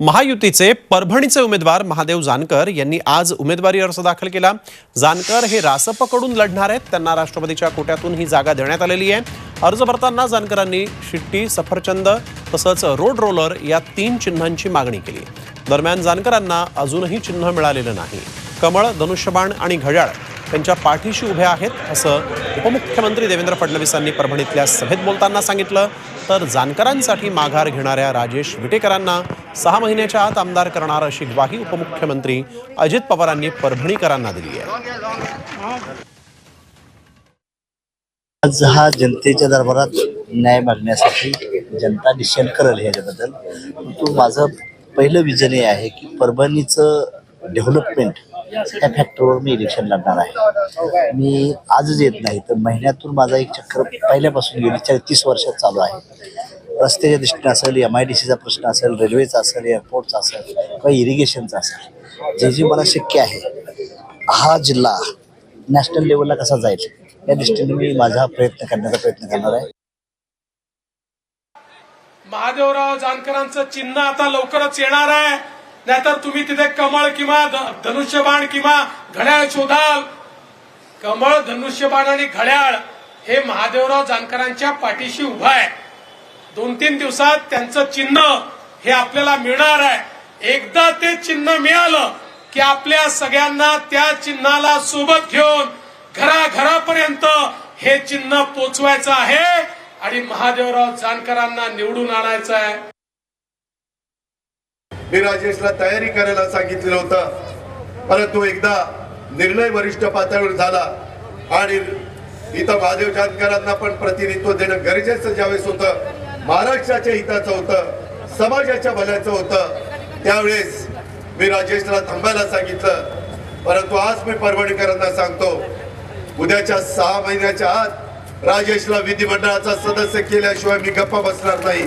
महायुतीचे परभणीचे उमेदवार महादेव जानकर यांनी आज उमेदवारी अर्ज दाखल केला. जानकर हे रासपकडून लढणार आहेत. त्यांना राष्ट्रपतीच्या कोट्यातून ही जागा देण्यात आलेली आहे. अर्ज भरताना जानकरांनी शिट्टी सफरचंद तसंच रोड रोलर या तीन चिन्हांची मागणी केली. दरम्यान जानकरांना अजूनही चिन्ह मिळालेलं नाही. कमळ धनुष्यबाण आणि घड्याळ त्यांच्या पाठीशी उभे आहेत असं उपमुख्यमंत्री देवेंद्र फडणवीसांनी परभणीतल्या सभेत बोलताना सांगितलं. तर जानकरांसाठी माघार घेणाऱ्या राजेश विटेकरांना सहा महिन्याच्या आत आमदार करणार अशी ग्वाही उपमुख्यमंत्री अजित पवारांनी परभणीकरांना दिली आहे. आज हा जनतेच्या दरबारात न्याय मागण्यासाठी जनता निश्चय करेल ह्याच्याबद्दल. परंतु माझं पहिलं विजन हे आहे की परभणीचं डेव्हलपमेंट त्या फॅक्टरवर मी इलेक्शन लढणार आहे. मी आजच येत नाही तर महिन्यातून माझा एक चक्र पहिल्यापासून गेली चार तीस वर्षात चालू आहे. रस्त्याच्या दृष्टीने असेल एम आय डी सीचा प्रश्न असेल रेल्वेचा असेल एअरपोर्टचा असेल किंवा इरिगेशनचा असेल जे जे मला शक्य आहे हा जिल्हा नॅशनल लेवलला कसा जाईल या दृष्टीने मी माझा प्रयत्न करण्याचा प्रयत्न करणार आहे. महादेवराव जानकरांचं चिन्ह आता लवकरच येणार आहे. नाहीतर तुम्ही तिथे कमळ किंवा ध- धनुष्यबाण किंवा घड्याळ शोधाल. कमळ धनुष्यबाण आणि घड्याळ हे महादेवराव जानकरांच्या पाठीशी उभं आहे. दोन तीन दिवसात त्यांचं चिन्ह हे आपल्याला मिळणार आहे. एकदा ते चिन्ह मिळालं की आपल्या सगळ्यांना त्या चिन्हाला सोबत घेऊन घराघरापर्यंत हे चिन्ह पोचवायचं आहे आणि महादेवराव जानकरांना निवडून आणायचं आहे. मी राजेशला तयारी करायला सांगितलेलं होतं. परंतु एकदा निर्णय वरिष्ठ पातळीवर झाला आणि इथं महादेव जानकरांना पण प्रतिनिधित्व देणं गरजेचं ज्यावेळेस होतं महाराष्ट्राच्या हिताचं होतं समाजाच्या भल्याचं होतं. त्यावेळेस मी राजेशला थांबायला सांगितलं. परंतु आज मी परभणीकरांना सांगतो उद्याच्या सहा महिन्याच्या आत राजेशला विधिमंडळाचा सदस्य केल्याशिवाय मी गप्पा बसणार नाही.